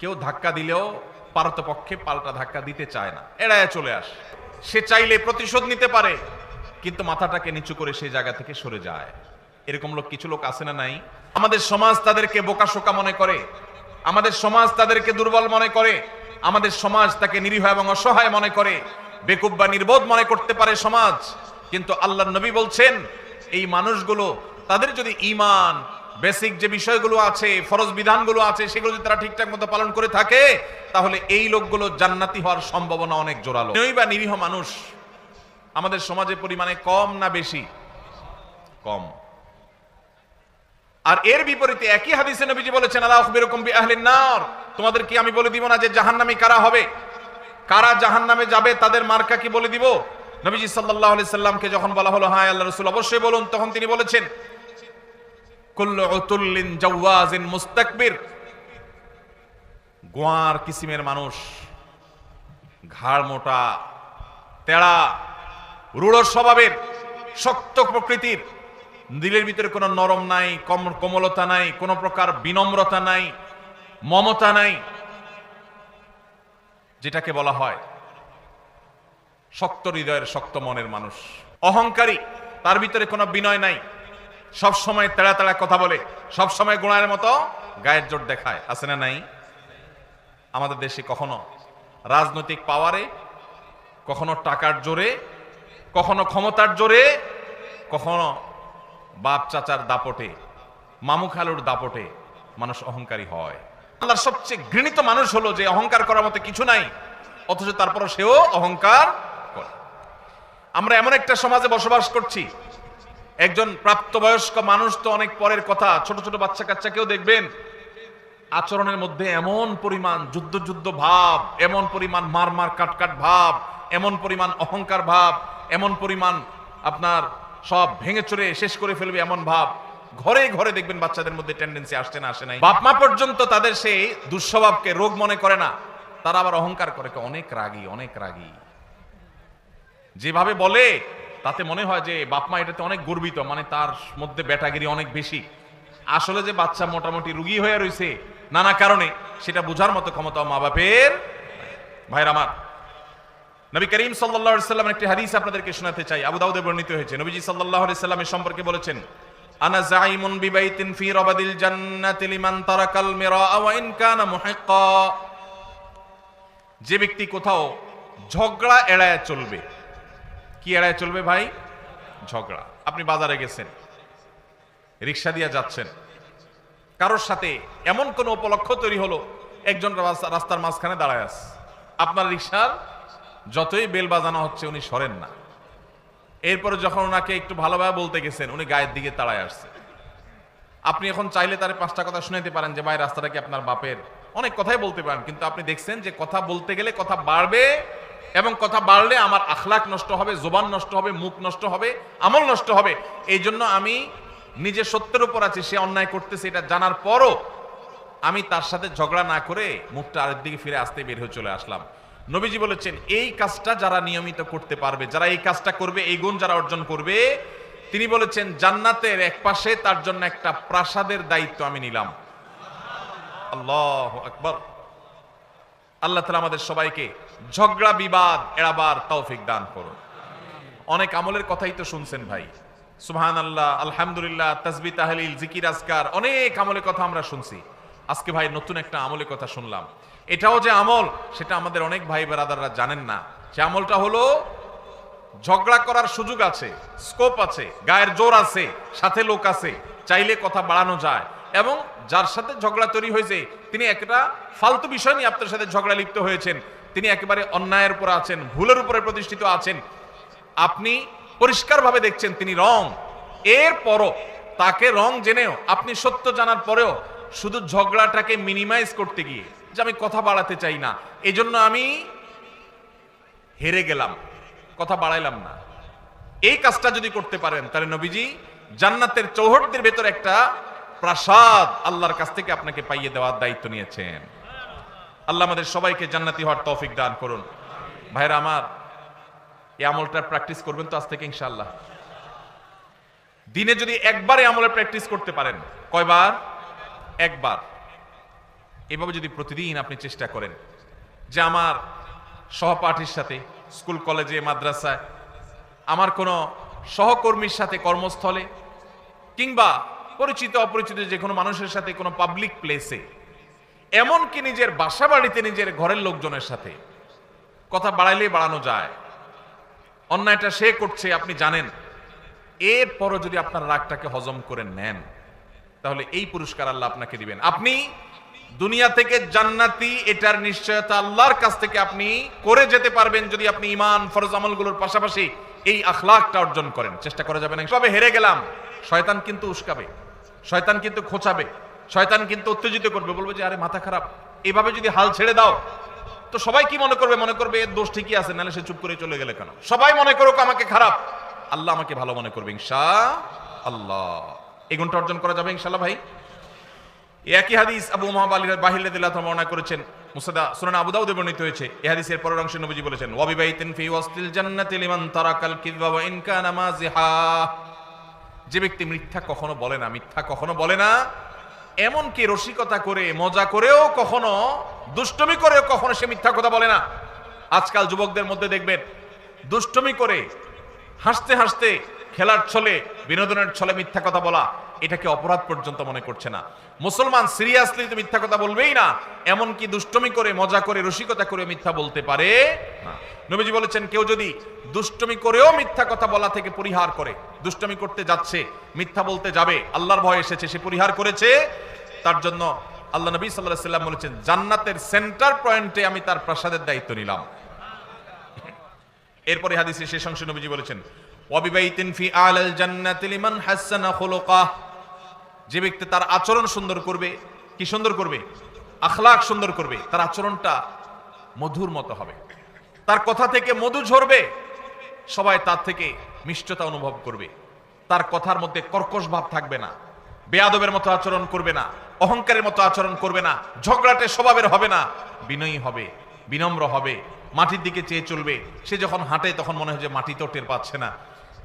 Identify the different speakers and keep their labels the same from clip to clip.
Speaker 1: কেউ ধাক্কা দিলেও পারতপক্ষে পাল্টা ধাক্কা দিতে চায় না। এড়ায় চলে আস। সে চাইলে প্রতিশোধ নিতে পারে, কিন্তু মাথাটাকে নিচু করে সেই জায়গা থেকে সরে যায়। এরকম লোক কিছু লোক আছে না নাই? আমাদের সমাজ তাদেরকে বোকাশোকা মনে করে, আমাদের সমাজ তাদেরকে দুর্বল মনে করে, আমাদের সমাজ তাকে নিরীহ এবং অসহায় মনে করে, বেকুব বা নির্বোধ মনে করতে পারে সমাজ। কিন্তু আল্লাহ নবী বলছেন, এই মানুষগুলো তাদের যদি ইমান বেসিক যে বিষয়গুলো আছে, ফরজ বিধানগুলো আছে, সেগুলো যদি তারা ঠিকঠাক মতো পালন করে থাকে, তাহলে এই লোকগুলো জান্নাতি হওয়ার সম্ভাবনা অনেক জোরালো। নই বা নিরীহ মানুষ, আমাদের সমাজে পরিমাণে কম না বেশি? কম। আর এর বিপরীতে একই হাদিসে নবীজি বলেছেন আল্লাহ আখবিরকুম বিআহলিন নার। তোমাদের কি আমি বলে দিব না যে জাহান্নামী কারা হবে? কারা জাহান্নামে যাবে, তাদের মার্কা কি বলে দিব? নবীজি সাল্লাল্লাহু আলাইহি সাল্লামকে যখন বলা হলো হ্যাঁ আল্লাহ রাসূল, অবশ্যই বলুন, তখন তিনি বলেছেন কুল্লু উতুল্লিন জাওয়াজিন মুস্তাকবির। গোয়ার কিসিমের মানুষ, ঘাড় মোটা, তেড়া, রূঢ় স্বভাবের, শক্ত প্রকৃতির। দিলের ভিতরে কোনো নরম নাই, কম- কোমলতা নাই, কোনো প্রকার বিনম্রতা নাই, মমতা নাই। যেটাকে বলা হয় শক্ত হৃদয়ের শক্ত মনের মানুষ। অহংকারী, তার ভিতরে কোনো বিনয় নাই। সব সময় তেড়া তেড়া কথা বলে সব সময় গোড়ার মতো গায়ের জোর দেখায়, আছে না নাই? আমাদের দেশে কখনো রাজনৈতিক পাওয়ারে, কখনো টাকার জোরে, কখনো ক্ষমতার জোরে, কখনো বাপ চাচার দাপটে, মামু খালুর দাপটে মানুষ অহংকারী হয়। আল্লাহর সবচেয়ে ঘৃণিত মানুষ হলো যে অহংকার করার মতো কিছু নাই, অথচ তারপর সেও অহংকার করে। আমরা এমন একটা সমাজে বসবাস করছি একজন প্রাপ্তবয়স্ক মানুষ তো অনেক পরের কথা। ছোট ছোট বাচ্চা কাচ্চাকেও দেখবেন, আচরণের মধ্যে এমন পরিমাণ যুদ্ধ যুদ্ধ ভাব, এমন পরিমাণ মার মার কাট কাট ভাব, এমন পরিমাণ অহংকার ভাব, এমন পরিমাণ আপনার সব ভেঙে চড়ে শেষ করে ফেলবে এমন ভাব। ঘরে ঘরে দেখবেন বাচ্চাদের মধ্যে টেন্ডেন্সি আসছে না, আসে নাই। বাপ মা পর্যন্ত তাদের সেই দুঃস্বভাবকে রোগ মনে করে না, তারা আবার অহংকার করে। অনেক রাগী অনেক রাগী। যেভাবে বলে তাতে মনে হয় যে বাপ মা এটাতে অনেক গর্বিত মানে তার মধ্যে ব্যাটাগিরি অনেক বেশি। আসলে যে বাচ্চা মোটামুটি রুগী হয়ে রয়েছে নানা কারণে সেটা বোঝার মতো ক্ষমতা মা বাপের ভাইর আমার, নবী করিম আলাইহি সাল্লাম একটি হাদিস আপনাদেরকে শোনাতে চাই, আবু দাউদে বর্ণিত হয়েছে। নবীজি আলাইহি সাল্লামের সম্পর্কে বলেছেন যে ব্যক্তি কোথাও ঝগড়া এড়ায় চলবে কি এড়ায় চলবে ভাই? ঝগড়া। আপনি বাজারে গেছেন। রিক্সা দিয়ে যাচ্ছেন। কারোর সাথে এমন কোন উপলক্ষ তৈরি হলো, একজন রাস্তার মাঝখানে দাঁড়ায় আছে। আপনার রিক্সার যতই বেল বাজানো হচ্ছে, উনি সরেন না। এরপরে যখন ওনাকে একটু ভালোভাবে বলতে গেছেন, উনি গায়ের দিকে তাড়ায় আসছে। আপনি এখন চাইলে তার পাঁচটা কথা শুনাইতে পারেন যে, ভাই, রাস্তাটা কি আপনার বাপের? অনেক কথাই বলতে পারেন, কিন্তু আপনি দেখছেন যে কথা বলতে গেলে কথা বাড়বে এবং কথা বাড়লে আমার আখলাক নষ্ট হবে, জোবান নষ্ট হবে, মুখ নষ্ট হবে, আমল নষ্ট হবে। এই জন্য আমি নিজে সত্যের উপর আছি, সে অন্যায় করতেছে, এটা জানার পরও আমি তার সাথে ঝগড়া না করে মুখটা আরেক দিকে ফিরে আসতে বের হয়ে চলে আসলাম। নবীজি বলেছেন, এই কাজটা যারা নিয়মিত করতে পারবে, যারা এই কাজটা করবে, এই গুণ যারা অর্জন করবে, তিনি বলেছেন, জান্নাতের এক পাশে তার জন্য একটা প্রাসাদের দায়িত্ব আমি নিলাম। আল্লাহ আকবর। আল্লাহ তালা আমাদের সবাইকে ঝগড়া, বিবাদ এড়াবার তৌফিক দান করুন। অনেক আমলের কথাই তো শুনছেন ভাই। সুবহান আল্লাহ আলহামদুলিল্লাহ তাসবি তাহলিল, জিকির, আজকার অনেক আমলের কথা আমরা শুনছি। আজকে ভাই নতুন একটা আমলের কথা শুনলাম। এটাও যে আমল, সেটা আমাদের অনেক ভাই বেরাদাররা জানেন না। সে আমলটা হলো, ঝগড়া করার সুযোগ আছে স্কোপ আছে, গায়ের জোর আছে, সাথে লোক আছে, চাইলে কথা বাড়ানো যায়, এবং যার সাথে ঝগড়া তৈরি হয়েছে, তিনি একটা ফালতু বিষয় নিয়ে আপনার সাথে ঝগড়া লিপ্ত হয়েছেন। তিনি একেবারে অন্যায়ের উপর আছেন, ভুলের উপরে প্রতিষ্ঠিত আছেন। আপনি পরিষ্কারভাবে দেখছেন তিনি রং। এর পরও তাকে রং জেনেও, আপনি সত্য জানার পরেও শুধু ঝগড়াটাকে মিনিমাইজ করতে গিয়ে যে আমি কথা বাড়াতে চাই না, এজন্য আমি হেরে গেলাম, কথা বাড়াইলাম না। এই কাজটা যদি করতে পারেন, তাহলে নবীজি জান্নাতের চৌহটদের ভেতর একটা প্রাসাদ আল্লাহর কাছ থেকে আপনাকে পাইয়ে দেওয়ার দায়িত্ব নিয়েছেন। আল্লাহ আমাদের সবাইকে জান্নাতি হওয়ার তৌফিক দান করুন। ভাইরা আমার, এই আমলটা প্র্যাকটিস করবেন তো আজ থেকে ইনশাআল্লাহ। দিনে যদি একবার এই আমলের প্র্যাকটিস করতে পারেন, কয়বার? একবার। এভাবে যদি প্রতিদিন আপনি চেষ্টা করেন, যে আমার সহপাঠীর সাথে, স্কুল কলেজে, মাদ্রাসায়, আমার কোনো সহকর্মীর সাথে কর্মস্থলে, কিংবা পরিচিত অপরিচিত যে কোনো মানুষের সাথে, কোনো পাবলিক প্লেসে এমনকি নিজের বাসা বাড়িতে নিজের ঘরের লোকজনের সাথে। কথা বাড়াইলেই বাড়ানো যায়। অন্যায়টা সে করছে, আপনি জানেন। এরপরও যদি আপনার রাগটাকে হজম করে নেন, তাহলে এই পুরস্কার আল্লাহ আপনাকে দিবেন। আপনি দুনিয়া থেকে জান্নাতি, এটার নিশ্চয়তা আল্লাহর কাছ থেকে আপনি করে যেতে পারবেন যদি আপনি ইমান ফরজ আমলগুলোর পাশাপাশি এই আখলাকটা অর্জন করেন। চেষ্টা করা যাবে না সবে হেরে গেলাম। শয়তান কিন্তু উস্কাবে। শয়তান কিন্তু খোঁচাবে, শয়তান কিন্তু উত্তেজিত করবে, বলবে যে, আরে, মাথা খারাপ। এভাবে যদি হাল ছেড়ে দাও, তো সবাই কি মনে করবে? মনে করবে, এর দোষ ঠিকই আছে, নাহলে সে চুপ করে চলে গেলে কেন? সবাই মনে করুক আমাকে খারাপ। আল্লাহ আমাকে ভালো মনে করবে ইনশা আল্লাহ এই গুণটা অর্জন করা যাবে ইনশাল্লাহ ভাই। একই হাদিস আবু মাহাব আলী বাহিল্লা দিল্লাহ বর্ণনা করেছেন, মুসাদা সুনান আবু দাউদে বর্ণিত হয়েছে। এই হাদিসের পরের অংশে নবীজি বলেছেন ওয়াবিবাইতিন ফি ওয়াসতিল জান্নাতি লিমান তারাকাল কিযবা ওয়া ইন কানা মাযিহা। যে ব্যক্তি মিথ্যা কখনো বলে না, মিথ্যা কখনো বলে না, এমনকি রসিকতা করে, মজা করেও কখনো, দুষ্টমি করেও কখনো সে মিথ্যা কথা বলে না। আজকাল যুবকদের মধ্যে দেখবেন, দুষ্টমি করে হাসতে হাসতে খেলার ছলে, বিনোদনের ছলে মিথ্যা কথা বলা এটাকে অপরাধ পর্যন্ত মনে করছে না। মুসলমান সিরিয়াসলি তো মিথ্যা কথা বলবেই না। এমনকি দুষ্টমি করে, মজা করে, রসিকতা করে মিথ্যা বলতে পারে না। নবীজি বলেছেন, কেউ যদি দুষ্টমি করেও মিথ্যা কথা বলা থেকে পরিহার করে, দুষ্টমি করতে যাচ্ছে, মিথ্যা বলতে যাবে, আল্লাহর ভয় এসেছে, সে পরিহার করেছে, তার জন্য আল্লাহ নবী সাল্লাহ সাল্লাম বলেছেন, জান্নাতের সেন্টার পয়েন্টে আমি তার প্রাসাদের দায়িত্ব নিলাম। এরপরে হাদিসে শেষ অংশে নবীজি বলেছেন ওয়াবিবাইতিন ফি আলাল জান্নাতি লিমান হাসানা খুলুকাহ। যে ব্যক্তি তার আচরণ সুন্দর করবে, কি সুন্দর করবে? আখলাক সুন্দর করবে, তার আচরণটা মধুর মতো হবে। তার কথা থেকে মধু ঝরবে, সবাই তার থেকে মিষ্টতা অনুভব করবে। তার কথার মধ্যে কর্কশ ভাব থাকবে না, বেয়াদবের মতো আচরণ করবে না, অহংকারের মতো আচরণ করবে না, ঝগড়াটে স্বভাবের হবে না, বিনয়ী হবে, বিনম্র হবে, মাটির দিকে চেয়ে চলবে। সে যখন হাঁটে, তখন মনে হয় যে মাটি তো টের পাচ্ছে না।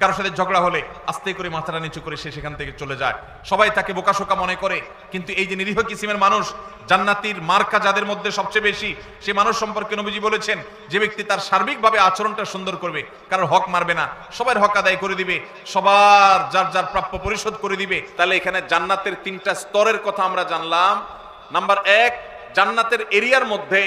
Speaker 1: কারোর সাথে ঝগড়া হলে আস্তে করে মাথাটা নিচু করে সে সেখান থেকে চলে যায়। সবাই তাকে বোকাশোকা মনে করে। কিন্তু এই যে নিরীহ কিসিমের মানুষ, জান্নাতির মার্কা যাদের মধ্যে সবচেয়ে বেশি, সে মানুষ সম্পর্কে নবীজি বলেছেন, যে ব্যক্তি তার সার্বিকভাবে আচরণটা সুন্দর করবে, কারোর হক মারবে না। সবার হক আদায় করে দিবে, সবার যার যার প্রাপ্য পরিশোধ করে দিবে। তাহলে এখানে জান্নাতের তিনটা স্তরের কথা আমরা জানলাম। নাম্বার এক, জান্নাতের এরিয়ার মধ্যে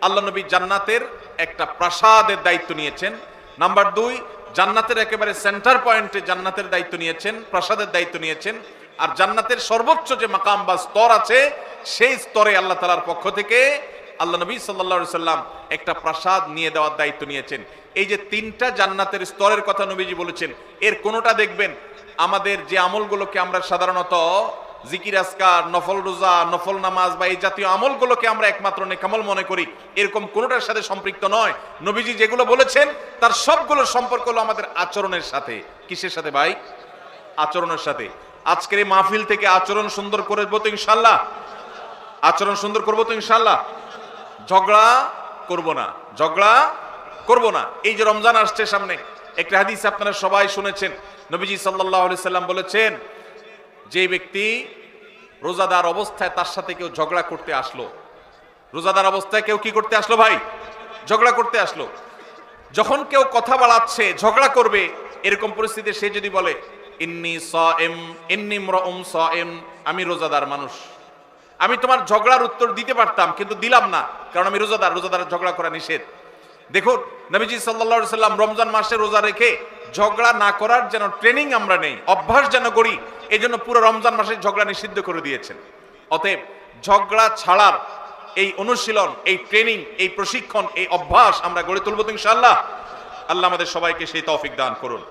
Speaker 1: আল্লাহ নবী জান্নাতের একটা প্রাসাদের দায়িত্ব নিয়েছেন। নাম্বার দুই জান্নাতের একেবারে সেন্টার পয়েন্টে জান্নাতের দায়িত্ব নিয়েছেন, প্রাসাদের দায়িত্ব নিয়েছেন, আর জান্নাতের সর্বোচ্চ যে মাকাম বা স্তর আছে, সেই স্তরে আল্লাহ তালার পক্ষ থেকে আল্লাহ নবী সাল্লা সাল্লাম একটা প্রাসাদ নিয়ে দেওয়ার দায়িত্ব নিয়েছেন। এই যে তিনটা জান্নাতের স্তরের কথা নবীজি বলেছেন, এর কোনোটা দেখবেন? আমাদের যে আমলগুলোকে আমরা সাধারণত জিকির আসকার নফল রোজা, নফল নামাজ বা এই জাতীয় আমলগুলোকে আমরা একমাত্র নেকামল মনে করি। এরকম কোনোটার সাথে সম্পৃক্ত নয়। নবীজি যেগুলো বলেছেন, তার সবগুলো সম্পর্ক হলো আমাদের আচরণের সাথে। কিসের সাথে ভাই? আচরণের সাথে। আজকের এই মাহফিল থেকে আচরণ সুন্দর করব তো ইনশাল্লাহ আচরণ সুন্দর করব তো ইনশাল্লাহ ঝগড়া করব না। ঝগড়া করব না। এই যে রমজান আসছে সামনে, একটা হাদিস আপনারা সবাই শুনেছেন। নবীজি সাল্লাহ সাল্লাম বলেছেন, যে ব্যক্তি রোজাদার অবস্থায় তার সাথে কেউ ঝগড়া করতে আসলো। রোজাদার অবস্থায় কেউ কি করতে আসলো ভাই? ঝগড়া করতে আসলো। যখন কেউ কথা বাড়াচ্ছে, ঝগড়া করবে, এরকম পরিস্থিতি সে যদি বলে, ইন্নি স এম ইন্নি মরম স এম আমি রোজাদার মানুষ। আমি তোমার ঝগড়ার উত্তর দিতে পারতাম, কিন্তু দিলাম না, কারণ আমি রোজাদার রোজাদার ঝগড়া করা নিষেধ। দেখুন, নবীজি সাল্লা সাল্লাম রমজান মাসে রোজা রেখে ঝগড়া না করার যেন ট্রেনিং আমরা নেই, অভ্যাস যেন করি এই জন্য পুরো রমজান মাসে ঝগড়া নিষিদ্ধ করে দিয়েছেন। অতএব ঝগড়া ছাড়ার এই অনুশীলন, এই ট্রেনিং এই প্রশিক্ষণ, এই অভ্যাস আমরা গড়ে তুলবো তো ইনশাআল্লাহ। আল্লাহ আমাদের সবাইকে সেই তৌফিক দান করুন।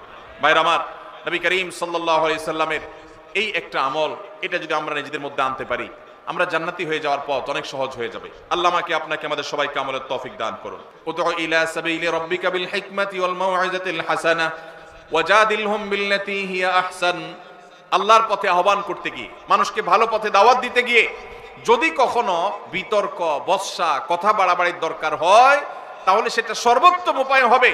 Speaker 1: ভাইর আমার, নবী করিম সাল্লামের এই একটা আমল, এটা যদি আমরা নিজেদের মধ্যে আনতে পারি, আমরা জান্নাতি হয়ে যাওয়ার পথ অনেক সহজ হয়ে যাবে। আল্লাহ আমাকে আপনাকে আমাদের সবাইকে আমলের তৌফিক দান করুন। উদউ ইলা সাবিলি রাব্বিকা বিল হিকমাতি ওয়াল মাউইজাতিল হাসানা ওয়াজাদিলহুম বিল্লাতী হিয়া আহসান। আল্লাহর পথে আহ্বান করতে গিয়ে, মানুষকে ভালো পথে দাওয়াত দিতে গিয়ে, যদি কখনো বিতর্ক, বর্ষা, কথা বাড়াবাড়ির দরকার হয়, তাহলে সেটা সর্বোত্তম উপায় হবে।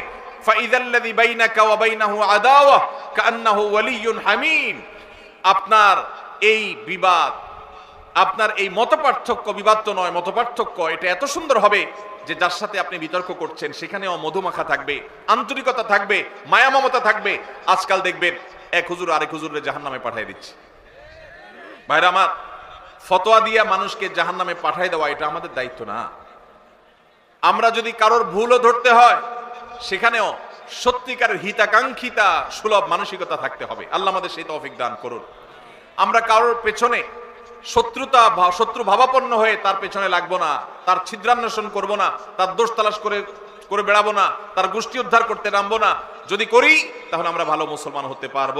Speaker 1: আপনার এই বিবাদ, আপনার এই মত পার্থক্য বিবাদ তো নয় মত পার্থক্য এটা এত সুন্দর হবে যে যার সাথে আপনি বিতর্ক করছেন, সেখানেও মধুমাখা থাকবে, আন্তরিকতা থাকবে, মায়া মমতা থাকবে। আজকাল দেখবেন এক হুজুর আরেক হুজুরে জাহান নামে পাঠিয়ে দিচ্ছে। ভাইরা আমার, ফতোয়া দিয়া মানুষকে জাহান নামে পাঠাই দেওয়া এটা আমাদের দায়িত্ব না। আমরা যদি কারোর ভুলও ধরতে হয়, সেখানেও সত্যিকারের হিতাকাঙ্ক্ষিতা সুলভ মানসিকতা থাকতে হবে। আল্লাহ আমাদের সেই তৌফিক দান করুন। আমরা কারোর পেছনে শত্রুতা শত্রু ভাবাপন্ন হয়ে তার পেছনে লাগবো না, তার ছিদ্রান্বেষণ করব না, তার দোষ তালাশ করে করে বেড়াবো না, তার গোষ্ঠী উদ্ধার করতে নামবো না। যদি করি, তাহলে আমরা ভালো মুসলমান হতে পারব।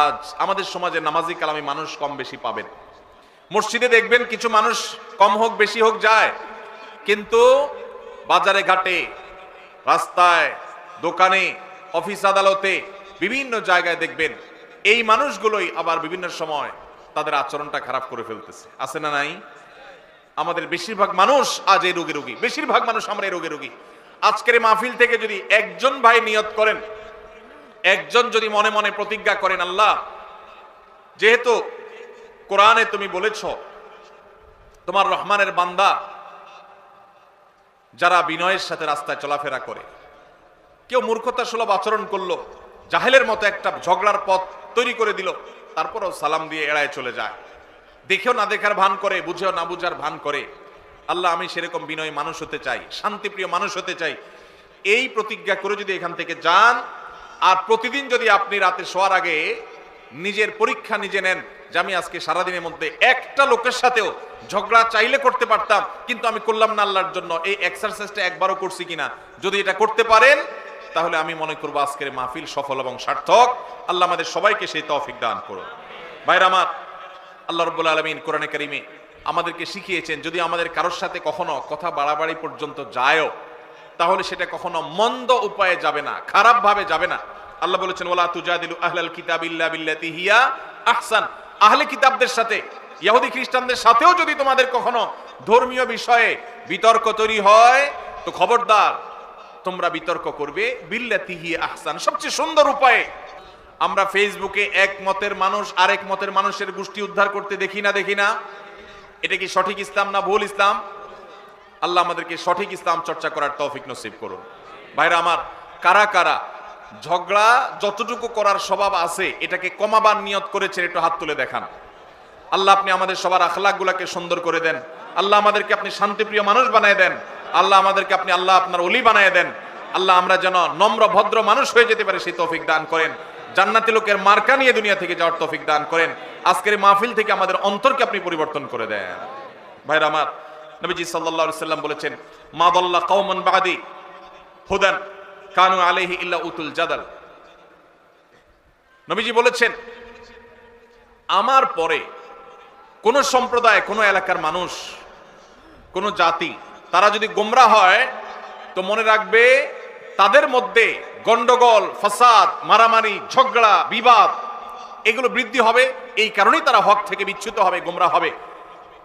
Speaker 1: আজ আমাদের সমাজে নামাজি কালামি মানুষ কম বেশি পাবেন। মসজিদে দেখবেন কিছু মানুষ কম হোক, বেশি হোক যায়। কিন্তু বাজারে ঘাটে, রাস্তায়, দোকানে, অফিস আদালতে, বিভিন্ন জায়গায় দেখবেন এই মানুষগুলোই আবার বিভিন্ন সময় তাদের আচরণটা খারাপ করে ফেলতেছে। আছে না নাই? আমাদের বেশিরভাগ মানুষ আজ এই রোগে রোগী। বেশিরভাগ মানুষ আমরা এই রোগে রোগী। আজকের মাহফিল থেকে যদি একজন ভাই নিয়ত করেন, একজন যদি মনে মনে প্রতিজ্ঞা করেন, আল্লাহ, যেহেতু কোরআনে তুমি বলেছ, তোমার রহমানের বান্দা যারা বিনয়ের সাথে রাস্তায় চলাফেরা করে, কেউ মূর্খতা সুলভ আচরণ করল, জাহেলের মতো একটা ঝগড়ার পথ তৈরি করে দিল, তারপরও সালাম দিয়ে এড়ায় চলে যায়। দেখেও না দেখার ভান করে, বুঝেও না বুঝার ভান করে। আল্লাহ, আমি সেরকম বিনয় মানুষ হতে চাই, শান্তিপ্রিয় মানুষ হতে চাই। এই প্রতিজ্ঞা করে যদি এখান থেকে যান, আর প্রতিদিন যদি আপনি রাতে শোয়ার আগে নিজের পরীক্ষা নিজে নেন, যে আমি আজকে সারাদিনের মধ্যে একটা লোকের সাথেও ঝগড়া চাইলে করতে পারতাম, কিন্তু আমি করলাম না আল্লাহর জন্য, এই এক্সারসাইজটা একবারও করছি কিনা? যদি এটা করতে পারেন, তাহলে আমি মনে করব আজকের মাহফিল সফল এবং সার্থক। আল্লাহ আমাদের সবাইকে সেই তৌফিক দান করুন। ভাইরা আমার আল্লাহ রব্বুল আলমিন কোরআনে কারিমে আমাদেরকে শিখিয়েছেন, যদি আমাদের কারোর সাথে কখনো কথা বাড়াবাড়ি পর্যন্ত যায়ও, তাহলে সেটা কখনো মন্দ উপায়ে যাবে না খারাপ ভাবে যাবে না। আল্লাহ বলেছেন ওলা তুজাদিলু আহলাল কিতাব ইল্লা আহসান। আহলে কিতাবদের সাথে ইহুদি খ্রিস্টানদের সাথেও যদি তোমাদের কখনো ধর্মীয় বিষয়ে বিতর্ক তৈরি হয়, তো খবরদার, তোমরা বিতর্ক করবে, বিল্লাতি হিয়া আহসান। সবচেয়ে সুন্দর উপায়ে আমরা ফেসবুকে এক মতের মানুষ, আরেক মতের মানুষের গোষ্ঠী উদ্ধার করতে দেখি না দেখি না। এটা কি সঠিক ইসলাম না ভুল ইসলাম? আল্লাহ আমাদেরকে সঠিক ইসলাম চর্চা করার তৌফিক নসিব করুন। ভাইরা আমার, কারা কারা ঝগড়া যতটুকু করার স্বভাব আছে, এটাকে কমাবার নিয়ত করেছেন, একটু হাত তুলে দেখান। আল্লাহ আপনি আমাদের সবার আখলাকগুলাকে সুন্দর করে দেন। আল্লাহ আমাদেরকে আপনি শান্তিপ্রিয় মানুষ বানায় দেন। আল্লাহ আমাদেরকে আপনি আল্লাহ আপনার অলি বানায় দেন। আল্লাহ আমরা যেন নম্র, ভদ্র মানুষ হয়ে যেতে পারি, সেই তৌফিক দান করেন। জান্নাতি লোকের মার্কা নিয়ে দুনিয়া থেকে যাওয়ার তৌফিক দান করেন। আজকের মাহফিল থেকে আমাদের অন্তরকে আপনি পরিবর্তন করে দেন। ভাইরা আমার, নবীজি আলাইহি সাল্লাম বলেছেন, মা দাল্লা কওমান বাদি হুদান কানু আলাইহি ইল্লা উতুল জাদাল। নবীজি বলেছেন, আমার পরে কোন সম্প্রদায়, কোন এলাকার মানুষ, কোন জাতি, তারা যদি গোমরা হয়, তো মনে রাখবে তাদের মধ্যে গন্ডগোল, ফাসাদ, মারামারি, ঝগড়া, বিবাদ, এগুলো বৃদ্ধি হবে। এই কারণেই তারা হক থেকে বিচ্যুত হবে, গোমরা হবে।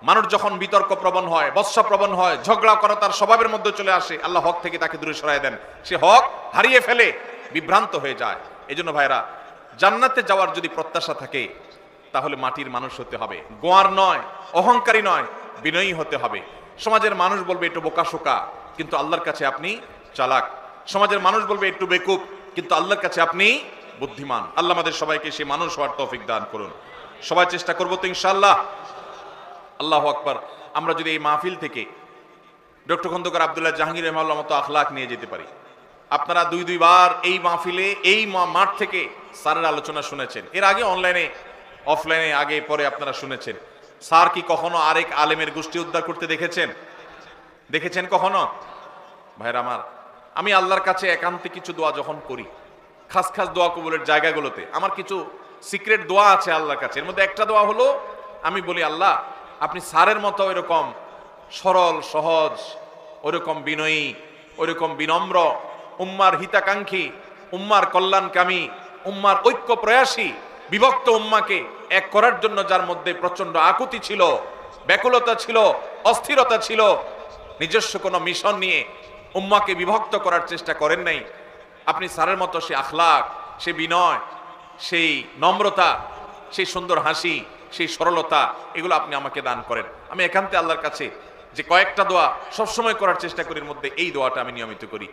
Speaker 1: মানুষ যখন বিতর্ক প্রবণ হয় বৎসা প্রবণ হয়, ঝগড়া করা তার স্বভাবের মধ্যে চলে আসে, আল্লাহ হক থেকে তাকে দূরে সরাই দেন। সে হক হারিয়ে ফেলে, বিভ্রান্ত হয়ে যায়। এই জন্য ভাইরা জান্নাতে যাওয়ার যদি প্রত্যাশা থাকে, তাহলে মাটির মানুষ হতে হবে। গোয়ার নয়, অহংকারী নয়, বিনয়ী হতে হবে। সমাজের মানুষ বলবে একটু বোকাশোকা কিন্তু আল্লাহর কাছে আপনি চালাক। সমাজের মানুষ বলবে একটু বেকুব, কিন্তু আল্লাহর কাছে আপনি বুদ্ধিমান। আল্লাহ আমাদের সবাইকে সে মানুষ হওয়ার তৌফিক দান করুন। সবাই চেষ্টা করব তো ইনশাল্লাহ আল্লাহ আকবার। আমরা যদি এই মাহফিল থেকে ডক্টর খন্দকার আবদুল্লাহ জাহাঙ্গীর রহমাল্লাহ মতো আখলাক নিয়ে যেতে পারি। আপনারা দুই দুইবার এই মাহফিলে, এই মাঠ থেকে স্যারের আলোচনা শুনেছেন। এর আগে অনলাইনে, অফলাইনে, আগে পরে আপনারা শুনেছেন। স্যার কি কখনো আরেক আলেমের গোষ্ঠী উদ্ধার করতে দেখেছেন? দেখেছেন কখনো? ভাইরা আমার আমি আল্লাহর কাছে একান্তে কিছু দোয়া যখন করি, খাস খাস দোয়া কবুলের জায়গাগুলোতে, আমার কিছু সিক্রেট দোয়া আছে আল্লাহর কাছে। এর মধ্যে একটা দোয়া হলো, আমি বলি, আল্লাহ, আপনি স্যারের মতো এরকম সরল, সহজ, ওরকম বিনয়ী, ওরকম বিনম্র, উম্মার হিতাকাঙ্ক্ষী, উম্মার কল্যাণকামী, উম্মার ঐক্য প্রয়াসী, বিভক্ত উম্মাকে এক করার জন্য যার মধ্যে প্রচণ্ড আকুতি ছিল, ব্যাকুলতা ছিল, অস্থিরতা ছিল, নিজস্ব কোনো মিশন নিয়ে উম্মাকে বিভক্ত করার চেষ্টা করেন নাই। আপনি স্যারের মতো সে আখলাক, সে বিনয়, সেই নম্রতা, সেই সুন্দর হাসি, সেই সরলতা, এগুলো আপনি আমাকে দান করেন। আমি একান্তে আল্লাহর কাছে যে কয়েকটা দোয়া সবসময় করার চেষ্টা করির মধ্যে এই দোয়াটা আমি নিয়মিত করি।